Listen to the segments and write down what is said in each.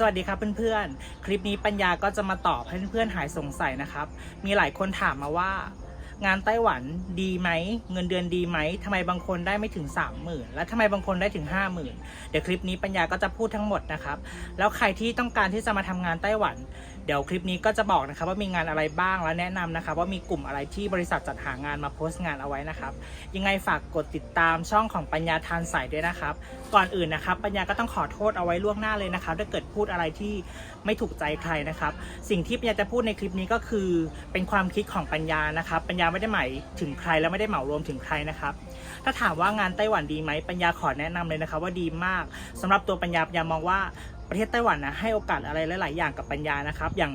สวัสดีครับเพื่อนๆ คลิปนี้ปัญญาก็จะมาตอบให้เพื่อนๆหายสงสัยนะครับ มีหลายคนถามมาว่า งานไต้หวันดีไหม เงินเดือนดีไหมทำไมบางคนได้ไม่ถึง 3 0,000 และทำไมบางคนได้ถึง 50,000 เดี๋ยวคลิปนี้ปัญญาก็จะพูดทั้งหมดนะครับ แล้วใครที่ต้องการที่จะมาทำงานไต้หวัน เดี๋ยวคลิปนี้ก็จะบอกนะครับว่ามีงานอะไรบ้างและแนะนำนะครับว่ามีกลุ่มอะไรที่บริษัทจัดหางานมาโพสต์งานเอาไว้นะครับ ยังไงฝากกดติดตามช่องของปัญญาทานสายด้วยนะครับ ก่อนอื่นนะครับ ปัญญาก็ต้องขอโทษเอาไว้ล่วงหน้าเลยนะครับถ้าเกิดพูดอะไรที่ไม่ถูกใจใครนะครับ สิ่งที่ปัญญาจะพูดในคลิปนี้ก็คือเป็นความคิดของปัญญานะครับ ปัญญาไม่ได้หมายถึงใครและไม่ได้เหมารวมถึงใครนะครับ ถ้าถามว่างานไต้หวันดีไหมปัญญาขอแนะนำเลยนะครับ ว่าดีมากสำหรับตัวปัญญาปัญญามองว่า ประเทศไต้หวันนะให้โอกาสอะไรหลาย ๆ อย่างกับปัญญานะครับ อย่าง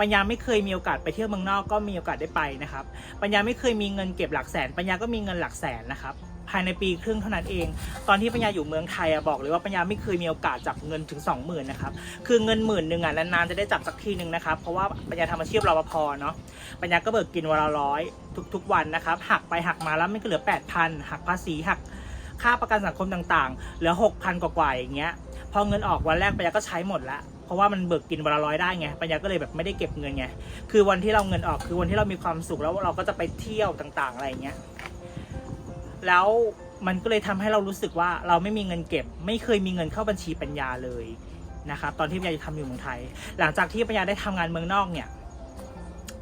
ปัญญาไม่เคยมีโอกาสไปเที่ยวเมืองนอกก็มีโอกาสได้ไปนะครับ ปัญญาไม่เคยมีเงินเก็บหลักแสน ปัญญาก็มีเงินหลักแสนนะครับภายในปีครึ่งเท่านั้นเอง ตอนที่ปัญญาอยู่เมืองไทยอะบอกเลยว่าปัญญาไม่เคยมีโอกาสจับเงินถึง 20,000นะครับคือเงินหมื่นหนึ่งอะนานๆจะได้จับสักทีหนึ่งนะครับเพราะว่าปัญญาทำอาชีพรปภเนาะปัญญาก็เบิกกินวันละร้อยทุก ๆ วันนะครับหักไปหักมาแล้วไมันก็เหลือ 8,000หักภาษีหักค่าประกันสังคมต่างๆ เหลือ 6,000 กว่าๆอย่างเงี้ย พอเงินออกวันแรกปัญญาก็ใช้หมดละเพราะว่ามันเบิกกินวันละร้อยได้ไงปัญญาก็เลยแบบไม่ได้เก็บเงินไงคือวันที่เราเงินออกคือวันที่เรามีความสุขแล้วเราก็จะไปเที่ยวต่างๆ อะไรเงี้ยแล้วมันก็เลยทำให้เรารู้สึกว่าเราไม่มีเงินเก็บ ไม่เคยมีเงินเข้าบัญชีปัญญาเลยนะครับตอนที่ปัญญาจะทำอยู่เมืองไทย หลังจากที่ปัญญาได้ทำงานเมืองนอกเนี่ย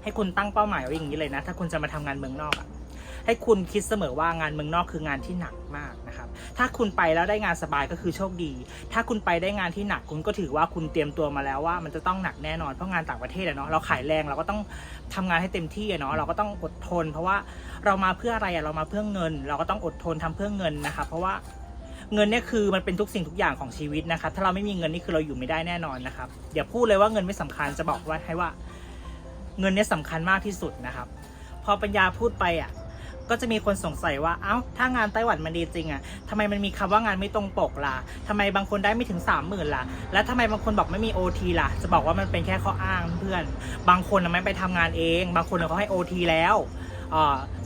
ให้คุณตั้งเป้าหมายไว้อย่างนี้เลยนะ ถ้าคุณจะมาทำงานเมืองนอกอะ ให้คุณคิดเสมอว่างานเมืองนอกคืองานที่หนักมากนะครับถ้าคุณไปแล้วได้งานสบายก็คือโชคดี ถ้าคุณไปได้งานที่หนักคุณก็ถือว่าคุณเตรียมตัวมาแล้วว่ามันจะต้องหนักแน่นอนเพราะงานต่างประเทศอะเนาะเราขายแรงเราก็ต้องทำงานให้เต็มที่อะเนาะเราก็ต้องอดทน เพราะว่าเรามาเพื่ออะไรอะเรามาเพื่อเงิน เราก็ต้องอดทนทำเพื่อเงินนะครับเพราะว่าเงินเนี่ยคือมันเป็นทุกสิ่งทุกอย่างของชีวิตนะครับ ถ้าเราไม่มีเงินนี่คือเราอยู่ไม่ได้แน่นอนนะครับอย่าพูดเลยว่าเงินไม่สำคัญจะบอกว่าให้ว่า เงินเนี่ยสำคัญมากที่สุดนะครับ พอปัญญาพูดไปอะ ก็จะมีคนสงสัยว่า เอ้า ถ้างานไต้หวันมันดีจริงอะทำไมมันมีคำว่างานไม่ตรงปกล่ะทำไมบางคนได้ไม่ถึงสามหมื่นล่ะ แล้วทำไมบางคนบอกไม่มีโอทีล่ะ จะบอกว่ามันเป็นแค่ข้ออ้างเพื่อน บางคนไม่ไปทำงานเอง บางคนเขาให้โอทีแล้ว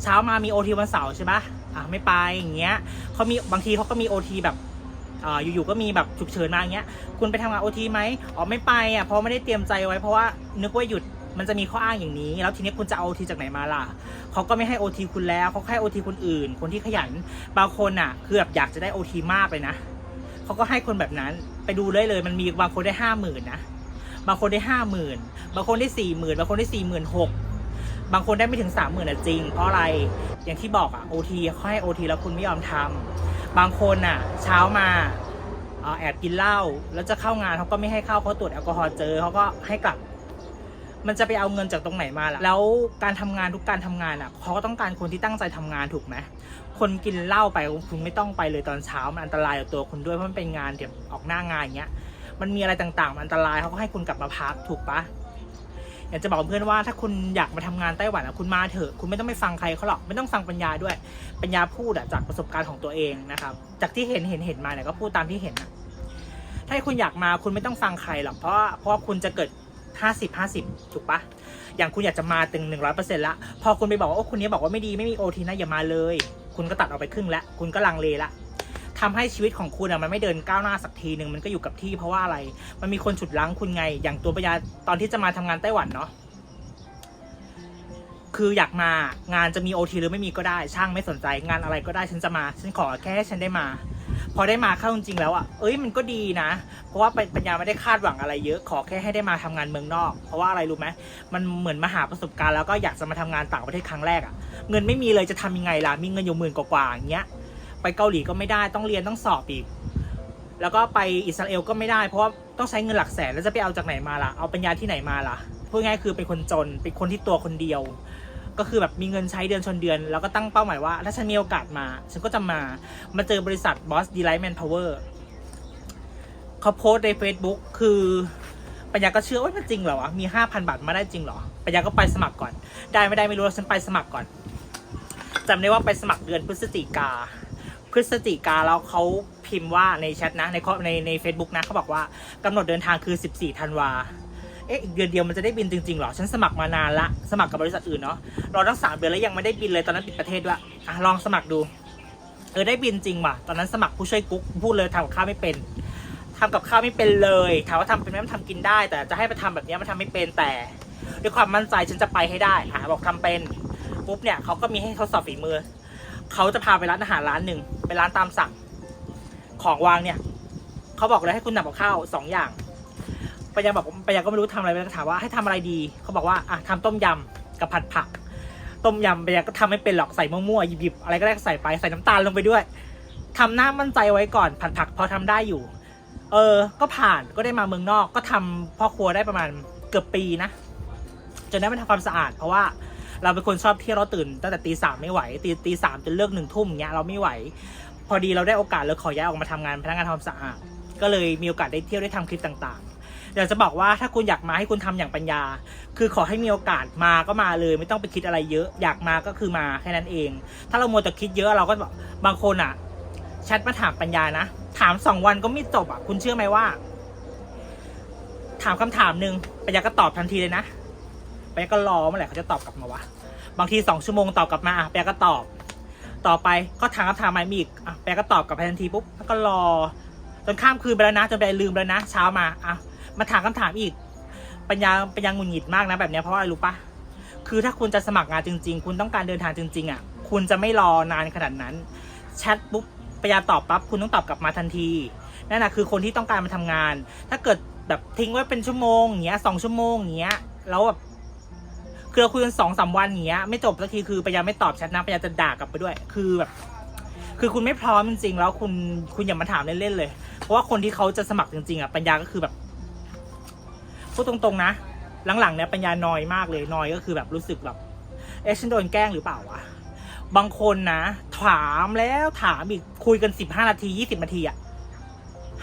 เช้ามามีโอทีวันเสาร์ใช่ปะอะไม่ไปอย่างเงี้ยเขามีบางทีเขาก็มีโอทีแบบอ่าอยู่ๆ ก็มีแบบฉุกเฉินมาอย่างเงี้ย คุณไปทำงานโอทีไหมอ๋อไม่ไปอะ เพราะไม่ได้เตรียมใจไว้ เพราะว่านึกว่าหยุด มันจะมีข้ออ้างอย่างนี้ แล้วทีนี้คุณจะเอาโอทีจากไหนมาล่ะเขาก็ไม่ให้โอทีคุณแล้วเขาให้โอทีคนอื่น คนที่ขยันบางคนอะคือแบบอยากจะได้โอทีมากเลยนะเขาก็ให้คนแบบนั้นไปดูเลยเลย มันมีบางคนได้ห้าหมื่นนะบางคนได้ห้าหมื่นบางคนได้สี่หมื่นบางคนได้สี่หมื่นหกบางคนได้ไม่ถึงสามหมื่นอะจริง เพราะอะไรอย่างที่บอกอะโอทีเขาให้โอทีแล้วคุณไม่ยอมทำบางคนอะ เช้ามาอแอบกินเหล้าแล้วจะเข้างานเขาก็ไม่ให้เข้าเขาตรวจแอลกอฮอล์เจอเขาก็ให้กลับ มันจะไปเอาเงินจากตรงไหนมาล่ะ แล้วการทำงานทุกการทำงานอะเขาก็ต้องการคนที่ตั้งใจทำงานถูกไหมคนกินเหล้าไปคุณไม่ต้องไปเลยตอนเช้ามันอันตรายต่อตัวคุณด้วยเพราะมันเป็นงานเดี๋ยวออกหน้างานอย่างเงี้ย มันมีอะไรต่างๆ มันอันตรายเขาก็ให้คุณกลับมาพักถูกปะอยากจะบอกเพื่อนว่าถ้าคุณอยากมาทำงานไต้หวันอะคุณมาเถอะคุณไม่ต้องไปฟังใครเขาหรอกไม่ต้องฟังปัญญาด้วยปัญญาพูดอะจากประสบการณ์ของตัวเองนะครับจากที่เห็นเห็นเห็นมาเนี่ยก็พูดตามที่เห็นอะถ้าคุณอยากมาคุณไม่ต้องฟังใครหรอกเพราะเพราะว่าคุณจะเกิด 50 50 ถูกปะอย่างคุณอยากจะมาตึง 100%ละพอคุณไปบอกว่าโอ้คุณนี้บอกว่าไม่ดีไม่มีโอทีนะอย่ามาเลย คุณก็ตัดออกไปครึ่งแล้วคุณก็ลังเลละทำให้ชีวิตของคุณอะมันไม่เดินก้าวหน้าสักทีหนึ่งมันก็อยู่กับที่เพราะว่าอะไร มันมีคนฉุดรั้งคุณไง อย่างตัวปัญญาตอนที่จะมาทำงานไต้หวันเนาะคืออยากมางานจะมีโอทีหรือไม่มีก็ได้ ช่างไม่สนใจงานอะไรก็ได้ฉันจะมา ฉันขอแค่ให้ฉันได้มา พอได้มาเข้าจริงๆแล้วอะเอ้ยมันก็ดีนะ เพราะว่าปัญญาไม่ได้คาดหวังอะไรเยอะขอแค่ให้ได้มาทำงานเมืองนอก เพราะว่าอะไรรู้ไหมมันเหมือนมาหาประสบการณ์แล้วก็อยากจะมาทำงานต่างประเทศครั้งแรกอะเงินไม่มีเลยจะทำยังไงล่ะมีเงินอยู่หมื่นกว่าๆอย่างเงี้ยไปเกาหลีก็ไม่ได้ต้องเรียนต้องสอบอีก แล้วก็ไปอิสราเอลก็ไม่ได้ เพราะว่าต้องใช้เงินหลักแสนแล้วจะไปเอาจากไหนมาล่ะเอาปัญญาที่ไหนมาล่ะพูดง่ายคือเป็นคนจนเป็นคนที่ตัวคนเดียว ก็คือแบบมีเงินใช้เดือนชนเดือน แล้วก็ตั้งเป้าหมายว่า ถ้าฉันมีโอกาสมา ฉันก็จะมา มาเจอบริษัท Boss Delight Manpower เขาโพสต์ใน Facebook คือปัญญาก็เชื่อว่ามันจริงเหรอวะ มีห้าพันบาทมาได้จริงเหรอ ปัญญาก็ไปสมัครก่อน ได้ไม่ได้ไม่รู้แล้วฉันไปสมัครก่อนจำได้ว่าไปสมัครเดือนพฤศจิกา พฤศจิกาแล้วเขาพิมพ์ว่าในแชทนะในในใน Facebook นะเขาบอกว่ากำหนดเดินทางคือ 14ธันวา เอ๊ะอีกเดือนเดียวมันจะได้บินจริงๆหรอ ฉันสมัครมานานละ สมัครกับบริษัทอื่นเนาะ รอตั้งสามเดือนแล้วยังไม่ได้บินเลยตอนนั้นปิดประเทศด้วยอะลองสมัครดู เออได้บินจริงว่ะ ตอนนั้นสมัครผู้ช่วยกุ๊กพูดเลยทำกับข้าวไม่เป็นทำกับข้าวไม่เป็นเลย ถามว่าทำเป็นไหมมันทำกินได้ แต่จะให้ไปทำแบบนี้มันทำไม่เป็นแต่ ด้วยความมั่นใจฉันจะไปให้ได้อะบอกทำเป็นปุ๊บเนี่ยเขาก็มีให้ทดสอบฝีมือ เขาจะพาไปร้านอาหารร้านหนึ่งไปร้านตามสั่ง ของวางเนี่ย เขาบอกเลยให้คุณทำกับข้าวสองอย่าง ปัญญาบอกปัญญาก็ไม่รู้ทำอะไรปัญญาก็ถามว่าให้ทำอะไรดี เขาบอกว่าอะทำต้มยำกับผัดผัก ต้มยำปัญญาก็ทำไม่เป็นหรอกใส่มั่วๆหยิบๆอะไรก็ได้ใส่ไปใส่น้ำตาลลงไปด้วยทำหน้ามั่นใจไว้ก่อนผัดผักพอทำได้อยู่ เออ ก็ผ่านก็ได้มาเมืองนอก ก็ทำพ่อครัวได้ประมาณเกือบปีนะจนได้มาทำความสะอาด เพราะว่าเราเป็นคนชอบที่เราตื่นตั้งแต่ตีสามไม่ไหวตีตีสามจนเลิกหนึ่งทุ่มเงี้ยเราไม่ไหว พอดีเราได้โอกาสเลยขอย้ายออกมาทำงานพนักงานทำความสะอาดก็เลยมีโอกาสได้เที่ยวได้ทำคลิปต่าง อยากจะบอกว่าถ้าคุณอยากมาให้คุณทำอย่างปัญญา คือขอให้มีโอกาสมาก็มาเลย ไม่ต้องไปคิดอะไรเยอะ อยากมาก็คือมาแค่นั้นเอง ถ้าเราโมวแต่คิดเยอะเราก็บอกบางคนอะแชทมาถามปัญญานะ ถามสองวันก็ไม่จบอะคุณเชื่อไหมว่า ถามคำถามหนึ่งปัญญาก็ตอบทันทีเลยนะปัญญาก็รอเมื่อไหร่เขาจะตอบกลับมาวะบางทีสองชั่วโมงตอบกลับมาอะปัญญาก็ตอบ ต่อไปก็ถามคำถามใหม่มีอีกอะปัญญาก็ตอบกลับไปทันทีปุ๊บแล้วก็รอจนข้ามคืนไปแล้วนะจนไปลืมไปแล้วนะ เช้ามาอะ มาถามคำถามอีก ปัญญาปัญญางุดหงิดมากนะแบบเนี้ยเพราะอะไรรู้ปะคือถ้าคุณจะสมัครงานจริง ๆ คุณต้องการเดินทางจริง ๆ อะ คุณจะไม่รอนานขนาดนั้นแชทปุ๊บปัญญาตอบปั๊บคุณต้องตอบกลับมาทันทีนั่นแหะคือคนที่ต้องการมาทำงาน ถ้าเกิดแบบทิ้งไว้เป็นชั่วโมงอย่างเงี้ยสองชั่วโมงอย่างเงี้ยแล้วแบบคือเราคุยกันสองสามวันอย่างเงี้ยไม่จบสักทีคือปัญญาไม่ตอบแชทนะปัญญาจะด่ากลับไปด้วย คือแบบ คือคุณไม่พร้อมจริงๆแล้วคุณคุณอย่ามาถามเล่นๆเลย เพราะว่าคนที่เขาจะสมัครจริงๆอะปัญญาก็คือแบบ พูดตรงๆนะ หลังๆเนี่ยปัญญานอยมากเลยนอยก็คือแบบรู้สึกแบบเอ๊ะฉันโดนแกล้งหรือเปล่าวะบางคนนะถามแล้วถามอีกคุยกันสิบห้านาทียี่สิบนาทีอะ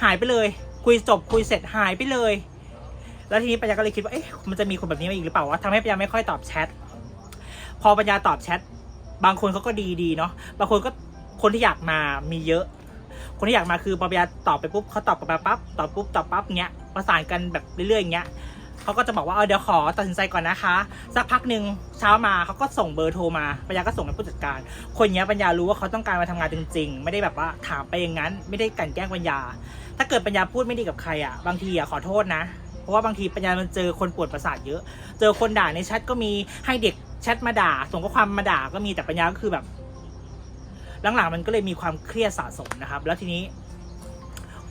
หายไปเลย คุยจบคุยเสร็จหายไปเลย แล้วทีนี้ปัญญาก็เลยคิดว่าเอ๊ะมันจะมีคนแบบนี้มาอีกหรือเปล่าวะทำให้ปัญญาไม่ค่อยตอบแชทพอปัญญาตอบแชทบางคนเขาก็ดีดีๆเนาะบางคนก็คนที่อยากมามีเยอะ คนที่อยากมาคือพอปัญญาตอบไปปุ๊บเขาตอบกลับมาปั๊บตอบปุ๊บตอบปั๊บเงี้ย ประสานกันแบบเรื่อยๆอย่างเงี้ยเขาก็จะบอกว่าเออเดี๋ยวขอตัดสินใจก่อนนะคะ สักพักหนึ่งเช้ามาเขาก็ส่งเบอร์โทรมาปัญญาก็ส่งให้ผู้จัดการ คนเนี้ยปัญญารู้ว่าเขาต้องการมาทำงานจริง ๆ ไม่ได้แบบว่าถามไปอย่างนั้น ไม่ได้กลันแกล้งปัญญา ถ้าเกิดปัญญาพูดไม่ดีกับใครอะบางทีอะขอโทษนะเพราะว่าบางทีปัญญามันเจอคนปวดประสาทเยอะ เจอคนด่าในแชทก็มีให้เด็กแชทมาด่า ส่งข้อความมาด่าก็มีแต่ปัญญาก็คือแบบหลังๆมันก็เลยมีความเครียดสะสมนะครับ แล้วทีนี้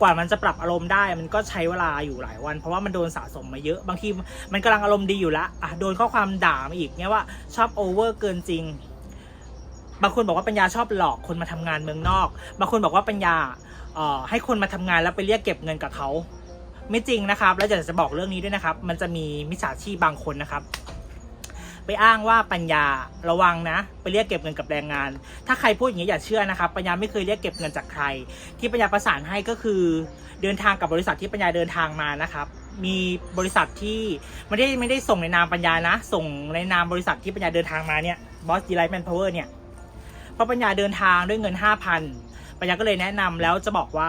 กว่ามันจะปรับอารมณ์ได้ มันก็ใช้เวลาอยู่หลายวัน เพราะว่ามันโดนสะสมมาเยอะ บางทีมันกำลังอารมณ์ดีอยู่ละอะโดนข้อความด่ามาอีกเนี่ยว่าชอบโอเวอร์เกินจริง บางคนบอกว่าปัญญาชอบหลอกคนมาทำงานเมืองนอก บางคนบอกว่าปัญญาเอ่อให้คนมาทำงานแล้วไปเรียกเก็บเงินกับเขาไม่จริงนะครับ แล้วอยากจะบอกเรื่องนี้ด้วยนะครับ มันจะมีมิจฉาชีพบางคนนะครับ ไปอ้างว่าปัญญาระวังนะ ไปเรียกเก็บเงินกับแรงงาน ถ้าใครพูดอย่างนี้อย่าเชื่อนะครับปัญญาไม่เคยเรียกเก็บเงินจากใคร ที่ปัญญาประสานให้ก็คือเดินทางกับบริษัทที่ปัญญาเดินทางมานะครับ มีบริษัทที่ไม่ได้ไม่ได้ส่งในนามปัญญานะ ส่งในนามบริษัทที่ปัญญาเดินทางมาเนี่ยบอสดีไลท์แมนพาวเวอร์เนี่ยพราะปัญญาเดินทางด้วยเงินห้าพันปัญญาก็เลยแนะนำแล้วจะบอกว่า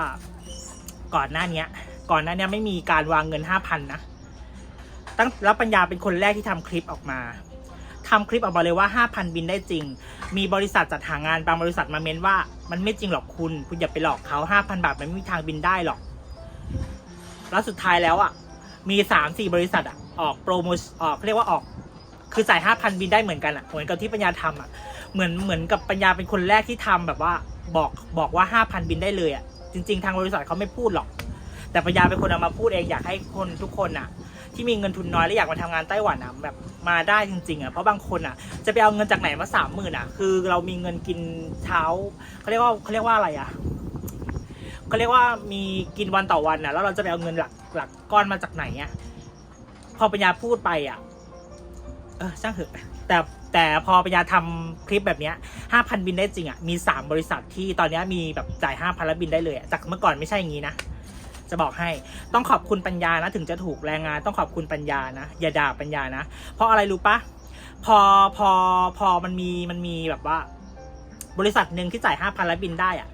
ก่อนหน้าเนี้ยก่อนหน้าเนี้ยไม่มีการวางเงินห้าพันนะตั้งแล้วปัญญาเป็นคนแรกที่ทำคลิปออกมา ทำคลิปออกมาเลยว่า 5,000 บินได้จริง มีบริษัทจัดหางานบางบริษัทมาเม้นว่า มันไม่จริงหรอกคุณ คุณอย่าไปหลอกเขา5,000 บาทมันไม่มีทางบินได้หรอก แล้วสุดท้ายแล้วอะ มี 3-4 บริษัทอะ ออกโปรโมชออกเรียกว่าออก คือจ่าย5,000 บินได้เหมือนกันอะ เหมือนกับที่ปัญญาทำอะ เหมือนเหมือนกับปัญญาเป็นคนแรกที่ทำแบบว่าบอกบอกว่า 5,000 บินได้เลยอะ จริง ๆ ทางบริษัทเขาไม่พูดหรอก แต่ปัญญาเป็นคนเอามาพูดเองอยากให้คนทุกคนอะ ที่มีเงินทุนน้อยและอยากมาทำงานไต้หวันอะแบบมาได้จริงๆอะเพราะบางคนอะจะไปเอาเงินจากไหนมาสามหมื่นอะ คือเรามีเงินกินเช้าเขาเรียกว่าเขาเรียกว่าอะไรอะเขาเรียกว่ามีกินวันต่อวันอะแล้วเราจะไปเอาเงินหลักหลักก้อนมาจากไหนอะพอปัญญาพูดไปอะ เออช่างเถอะแต่แต่พอปัญญาทำคลิปแบบเนี้ยห้าพันบินได้จริงอะมีสามบริษัทที่ตอนนี้มีแบบจ่ายห้าพันแล้วบินได้เลยจากเมื่อก่อนไม่ใช่อย่างนี้นะ จะบอกให้ต้องขอบคุณปัญญานะถึงจะถูกแรงงานต้องขอบคุณปัญญานะ อย่าด่าปัญญานะ เพราะอะไรรู้ปะพอพอพอมันมีมันมีแบบว่า บริษัทหนึ่งที่จ่ายห้าพันแล้วบินได้อะ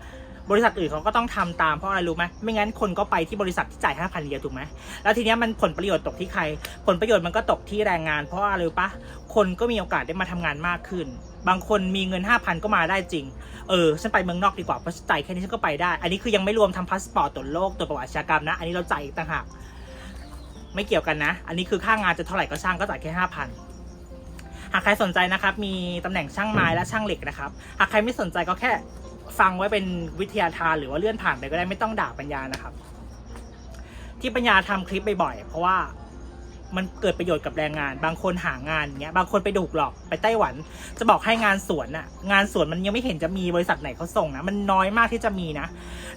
บริษัทอื่นเขาก็ต้องทำตามเพราะอะไรรู้ไหมไม่งั้นคนก็ไปที่บริษัทที่จ่ายห้าพันเดียวถูกไหมแล้วทีเนี้ยมันผลประโยชน์ตกที่ใคร ผลประโยชน์มันก็ตกที่แรงงาน เพราะอะไรรู้ปะคนก็มีโอกาสได้มาทำงานมากขึ้น บางคนมีเงิน 5,000 ก็มาได้จริง เออ ฉันไปเมืองนอกดีกว่าเพราะจ่ายแค่นี้ฉันก็ไปได้ อันนี้คือยังไม่รวมทำพาสปอร์ตตรวจโรคตรวจประวัติอาชญากรรมนะ อันนี้เราจ่ายอีกต่างหาก ไม่เกี่ยวกันนะ อันนี้คือค่างานจะเท่าไหร่ก็ช่างก็จ่ายแค่5,000 หากใครสนใจนะครับ มีตำแหน่งช่างไม้และช่างเหล็กนะครับ หากใครไม่สนใจก็แค่ฟังไว้เป็นวิทยาทานหรือว่าเลื่อนผ่านไปก็ได้ไม่ต้องด่าปัญญานะครับ ที่ปัญญาทำคลิปบ่อยๆเพราะว่า มันเกิดประโยชน์กับแรงงาน บางคนหางานอย่างเงี้ยบางคนไปถูกหลอกไปไต้หวัน จะบอกให้งานสวนอะงานสวนมันยังไม่เห็นจะมีบริษัทไหนเขาส่งนะมันน้อยมากที่จะมีนะ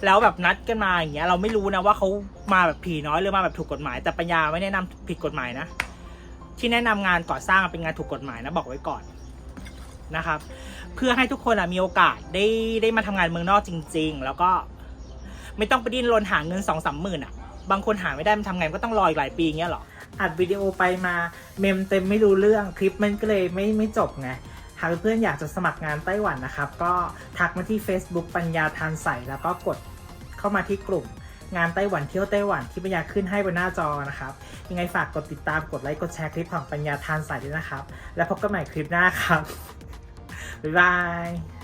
แล้วแบบนัดกันมาอย่างเงี้ยเราไม่รู้นะว่าเขามาแบบผีน้อยหรือมาแบบถูกกฎหมาย แต่ปัญญาไม่แนะนำผิดกฎหมายนะ ที่แนะนำงานก่อสร้างเป็นงานถูกกฎหมายนะบอกไว้ก่อนนะครับ เพื่อให้ทุกคนอะมีโอกาสได้ได้มาทำงานเมืองนอกจริง ๆ แล้วก็ไม่ต้องไปดิ้นรนหาเงินสองสามหมื่นอะ บางคนหาไม่ได้มันทำไงก็ต้องรออีกหลายปีอย่างเงี้ยเหรอ อัดวิดีโอไปมาเมมเต็มไม่รู้เรื่องคลิปมันก็เลยไม่ไม่จบไง หากเพื่อนๆอยากจะสมัครงานไต้หวันนะครับ ก็ทักมาที่ Facebook ปัญญาทานใสแล้วก็กดเข้ามาที่กลุ่ม งานไต้หวันเที่ยวไต้หวันที่ปัญญาขึ้นให้บนหน้าจอนะครับ ยังไงฝากกดติดตามกดไลค์กดแชร์คลิปของปัญญาทานใสด้วยนะครับ แล้วพบกันใหม่คลิปหน้าครับ บ๊ายบาย